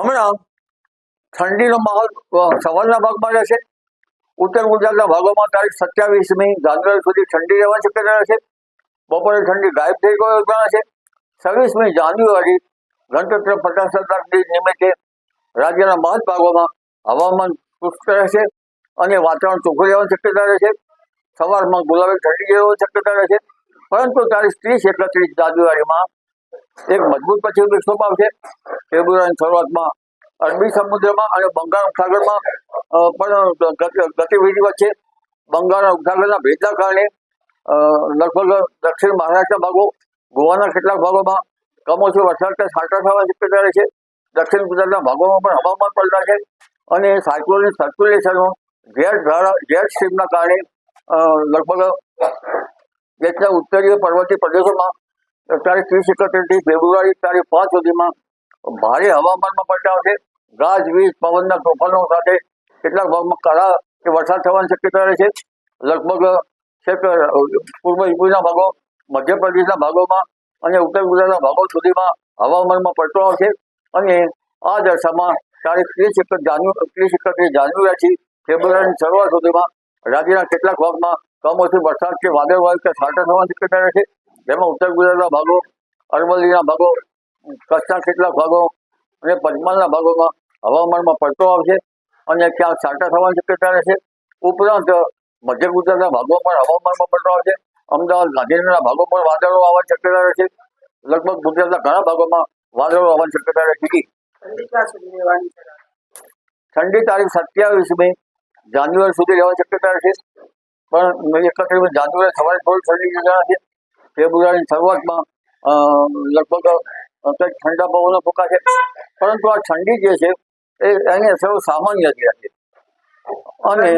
પણ ઠંડીનો માહોલ સવારના ભાગમાં રહેશે ઉત્તર ગુજરાતના ભાગોમાં તારીખ સત્યાવીસમી જાન્યુઆરી સુધી ઠંડી રહેવાની શક્યતા રહેશે બપોરે ઠંડી ગાયબ થઈ ગયો જણાશે છવ્વીસમી જાન્યુઆરી ગણતંત્ર પ્રજાસત્તાક દિન નિમિત્તે રાજ્યના મહત્ ભાગોમાં હવામાન શુષ્ક રહેશે અને વાતાવરણ ચોખ્ખું રહેવાની શક્યતા રહેશે સવારમાં ગુલાબી ઠંડી રહેવાની શક્યતા રહેશે પરંતુ તારીખ ત્રીસ એકત્રીસ જાન્યુઆરીમાં એક મજબૂત પશ્ચિમ વિક્ષોભ આવશે ફેબ્રુઆરીની શરૂઆતમાં અરબી સમુદ્રમાં અને બંગાળ ઉપસાગરમાં પણ ગતિ- ગતિવિધિ વચ્ચે બંગાળ ઉપસાગરના ભેજના કારણે લગભગ દક્ષિણ મહારાષ્ટ્રના ભાગો, ગોવાના કેટલાક ભાગોમાં કમોસમી વરસાદ છાંટા થવાની શક્યતા રહેશે દક્ષિણ ગુજરાતના ભાગોમાં પણ હવામાન પલટાશે અને સાયક્લોનિક સર્ક્યુલેશનો જેટ ધારા જેટ સ્ટ્રીમના કારણે લગભગ દેશના ઉત્તરીય પર્વતીય પ્રદેશોમાં તારીખ ત્રીસ એકત્રીસથી ફેબ્રુઆરી તારીખ પાંચ સુધીમાં ભારે હવામાનમાં પલટાવ છે. ગાજવીજ પવનના તોફાનો સાથે કેટલાક ભાગમાં કરા કે વરસાદ થવાની શક્યતા રહે છે. લગભગ પૂર્વ યુપીના ભાગો, મધ્યપ્રદેશના ભાગોમાં અને ઉત્તર ગુજરાતના ભાગો સુધીમાં હવામાનમાં પલટો આવશે અને આ દશામાં તારીખ ત્રીસ એક જાન્યુઆરી ત્રીસ એકત્રીસ જાન્યુઆરીથી ફેબ્રુઆરીની શરૂઆત સુધીમાં રાજ્યના કેટલાક ભાગમાં કમોસમી વરસાદ કે વાદળવાયુ કે છાંટા થવાની શક્યતા રહેશે જેમાં ઉત્તર ગુજરાતના ભાગો, અરવલ્લીના ભાગો, કચ્છના કેટલાક ભાગો અને પંચમહાલના ભાગોમાં હવામાનમાં પલટો આવશે અને ક્યાંક છાંટા થવાની શક્યતા રહેશે. ઉપરાંત, મધ્ય ગુજરાતના ભાગો પણ હવામાનમાં પલટો આવશે. અમદાવાદ, ગાંધીનગરના ભાગો પણ વાદળો આવવાની શક્યતા રહેશે. લગભગ ગુજરાતના ઘણા ભાગોમાં વાદળો આવવાની શક્યતા રહેશે. ઠંડી તારીખ સત્યાવીસ છે સત્યાવીસમી જાન્યુઆરી સુધી રહેવાની શક્યતા રહેશે. પણ એકત્રીસ જાન્યુઆરી સવારે થોડી ઠંડી જણાશે. ફેબ્રુઆરીની શરૂઆતમાં લગભગ કંઈક ઠંડા પવનો ફૂંકાશે. પરંતુ આ ઠંડી જે છે એ એની અસરો સામાન્ય જ રહેશે. અને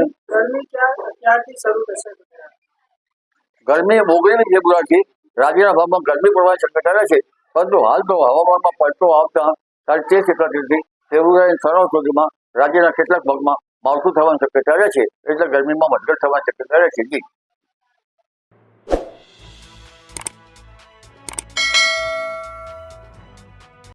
ગરમી ઓગણીમી ફેબ્રુઆરીથી રાજ્યના ભાગમાં ગરમી પડવાની શક્યતા રહેશે. પરંતુ હાલ તો હવામાનમાં પલટો આવતા ત્યારે તે શક્યતાથી ફેબ્રુઆરી સરળ સુધીમાં રાજ્યના કેટલાક ભાગમાં માવઠું થવાની શક્યતા રહેશે. એટલે ગરમીમાં વધઘટ થવાની શક્યતા રહેશે. જી.